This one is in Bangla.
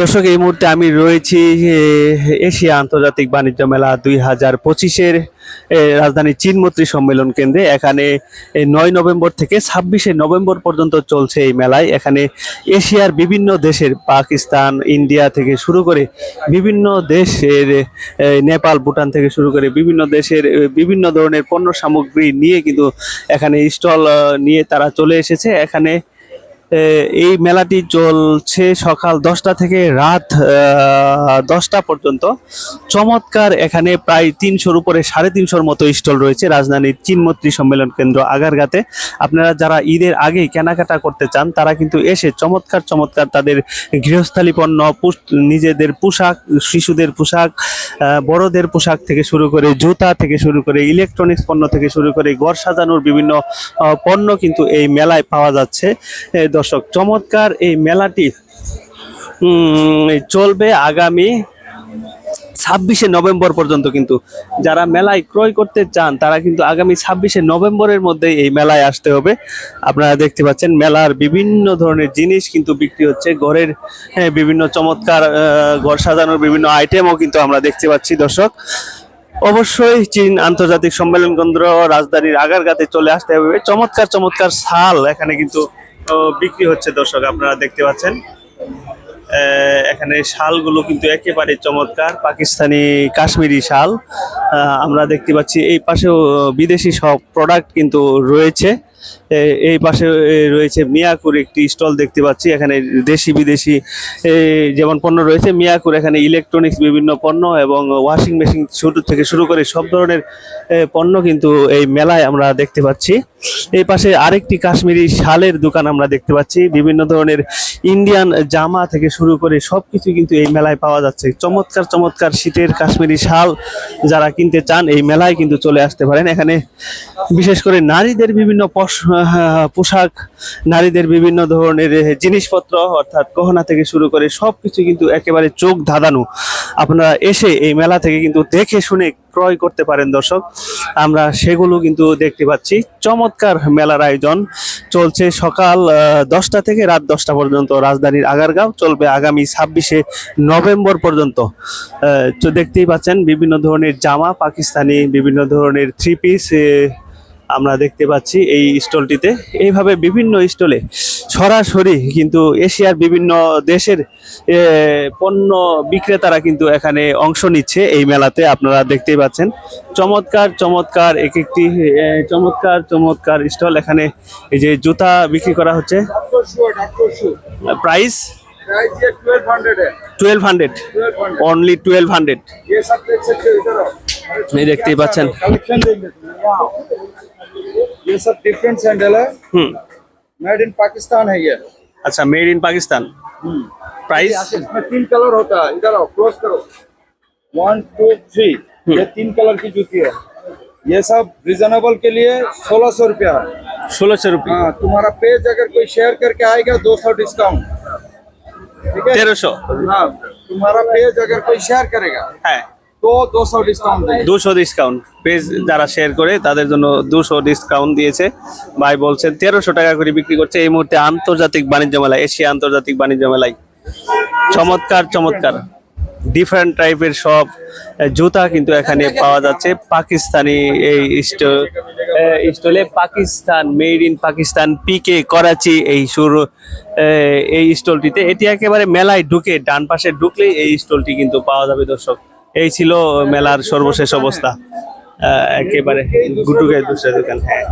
দর্শক, এই মুহূর্তে আমি রয়েছি এশিয়া আন্তর্জাতিক বাণিজ্য মেলা দুই হাজার পঁচিশের রাজধানী চীনমৈত্রী সম্মেলন কেন্দ্রে। এখানে নয় নভেম্বর থেকে ছাব্বিশে নভেম্বর পর্যন্ত চলছে এই মেলায়। এখানে এশিয়ার বিভিন্ন দেশের, পাকিস্তান, ইন্ডিয়া থেকে শুরু করে বিভিন্ন দেশের নেপাল, ভুটান থেকে শুরু করে বিভিন্ন দেশের বিভিন্ন ধরনের পণ্য সামগ্রী নিয়ে কিন্তু এখানে স্টল নিয়ে তারা চলে এসেছে। এখানে এই মেলাটি চলছে সকাল দশটা থেকে রাত দশটা পর্যন্ত। চমৎকার এখানে প্রায় তিনশোর উপরে সাড়ে তিনশোর মতো স্টল রয়েছে রাজধানীর চীনমৈত্রী সম্মেলন কেন্দ্র আগারগাতে। আপনারা যারা ঈদের আগেই কেনাকাটা করতে চান, তারা কিন্তু এসে চমৎকার চমৎকার তাদের গৃহস্থালী পণ্য নিজেদের পোশাক, শিশুদের পোশাক বড়দের পোশাক থেকে শুরু করে জুতা থেকে শুরু করে ইলেকট্রনিক্স পণ্য থেকে শুরু করে ঘর সাজানোর বিভিন্ন পণ্য কিন্তু এই মেলায় পাওয়া যাচ্ছে। দর্শক, চমৎকার এই মেলাটি চলবে আগামী ছাব্বিশে নভেম্বর পর্যন্ত কিন্তু। যারা মেলায় ক্রয় করতে চান, তারা কিন্তু আগামী ছাব্বিশে নভেম্বরের মধ্যে এই মেলায় আসতে হবে। আপনারা দেখতে পাচ্ছেন, মেলার বিভিন্ন ধরনের জিনিস কিন্তু বিক্রি হচ্ছে। ঘরের বিভিন্ন চমৎকার ঘর সাজানোর বিভিন্ন আইটেমও কিন্তু আমরা দেখতে পাচ্ছি, দর্শক। অবশ্যই চীন আন্তর্জাতিক সম্মেলন কেন্দ্র রাজধানীর আগারগাতে চলে আসতে হবে। চমৎকার চমৎকার শাল এখানে কিন্তু বিক্রি হচ্ছে, দর্শক, আপনারা দেখতে পাচ্ছেন। এখানে শালগুলো কিন্তু একেবারে চমৎকার, পাকিস্তানি কাশ্মীরি শাল। আমরা দেখতে পাচ্ছি, এই পাশেও বিদেশি সব প্রোডাক্ট কিন্তু রয়েছে। এই পাশে রয়েছে মিয়াকুর একটি স্টল দেখতে পাচ্ছি। এখানে দেশি বিদেশি যেমন পণ্য রয়েছে, মিয়াকুর এখানে ইলেকট্রনিক্স বিভিন্ন পণ্য এবং ওয়াশিং মেশিন শুরু থেকে শুরু করে সব ধরনের পণ্য কিন্তু এই মেলায় আমরা দেখতে পাচ্ছি। এই পাশে আরেকটি কাশ্মীরি শালের দোকান আমরা দেখতে পাচ্ছি। বিভিন্ন ধরনের ইন্ডিয়ান জামা থেকে শুরু করে সবকিছু কিন্তু এই মেলায় পাওয়া যাচ্ছে। চমৎকার চমৎকার শীতের কাশ্মীরি শাল যারা কিনতে চান, এই মেলায় কিন্তু চলে আসতে পারেন। এখানে বিশেষ করে নারীদের বিভিন্ন পোশাক, নারীদের বিভিন্ন ধরনের জিনিসপত্র, অর্থাৎ গহনা থেকে শুরু করে সব কিছু কিন্তু একেবারে চোখ ধাঁধানো। আপনারা এসে এই মেলা থেকে কিন্তু দেখে শুনে ক্রয় করতে পারেন, দর্শক। আমরা সেগুলো কিন্তু দেখতে পাচ্ছি। চমৎকার মেলার আয়োজন চলছে সকাল দশটা থেকে রাত দশটা পর্যন্ত রাজধানীর আগারগাঁও। চলবে আগামী ছাব্বিশে নভেম্বর পর্যন্ত। তো দেখতেই পাচ্ছেন বিভিন্ন ধরনের জামা, পাকিস্তানি বিভিন্ন ধরনের থ্রি পিস আমরা দেখতে পাচ্ছি এই স্টলটিতে। এইভাবে বিভিন্ন স্টলে সরাসরি কিন্তু এশিয়ার বিভিন্ন দেশের পণ্য বিক্রেতারা কিন্তু এখানে অংশ নিচ্ছে এই মেলাতে আপনারা দেখতেই পাচ্ছেন। চমৎকার চমৎকার এক একটি চমৎকার চমৎকার স্টল এখানে এই যে জুতা বিক্রি করা হচ্ছে। Price? Twelve hundred only twelve hundred ये सब देख सकते हो इधर आओ। এই দেখতেই পাচ্ছেন कलेक्शन देंगे तुम्हें यहाँ आओ। ये सब डिफरेंट सैंडल है হুম मेड इन पाकिस्तान है ये আচ্ছা মেড ইন পাকিস্তান প্রাইস इसमें तीन कलर होता है इधर आओ क्लोज करो वन टू थ्री ये तीन कलर की जूती है ये सब रिजनेबल के लिए सोलह सौ रुपया है ষোলোশো রুপি हाँ तुम्हारा पेज अगर कोई शेयर करके आएगा दो सौ डिस्काउंट ठीक है তেরোশো हाँ तुम्हारा पेज अगर कोई शेयर करेगा হ্যাঁ দুশো ডিসকাউন্ট পেজ যারা শেয়ার করে, তাদের জন্য দুশো ডিসকাউন্ট দিয়েছে। ভাই বলছেন তেরোশো টাকা করে বিক্রি করছে। এই মুহূর্তে আন্তর্জাতিক বাণিজ্য মেলায়, এশিয়া আন্তর্জাতিক বাণিজ্য মেলায়। চমৎকার চমৎকার। ডিফারেন্ট টাইপের সব জুতা কিন্তু এখানে পাওয়া যাচ্ছে। পাকিস্তানি এই স্টলে Pakistan made in Pakistan PK Karachi এই সুর এই স্টলটিতে। এটি একেবারে মেলায় ঢুকে, ডান পাশে ঢুকলেই এই স্টলটি কিন্তু পাওয়া যাবে দর্শক। এই ছিল মেলার সর্বশেষ অবস্থা। একেবারে গুটুকে দুসরা দোকান। হ্যাঁ।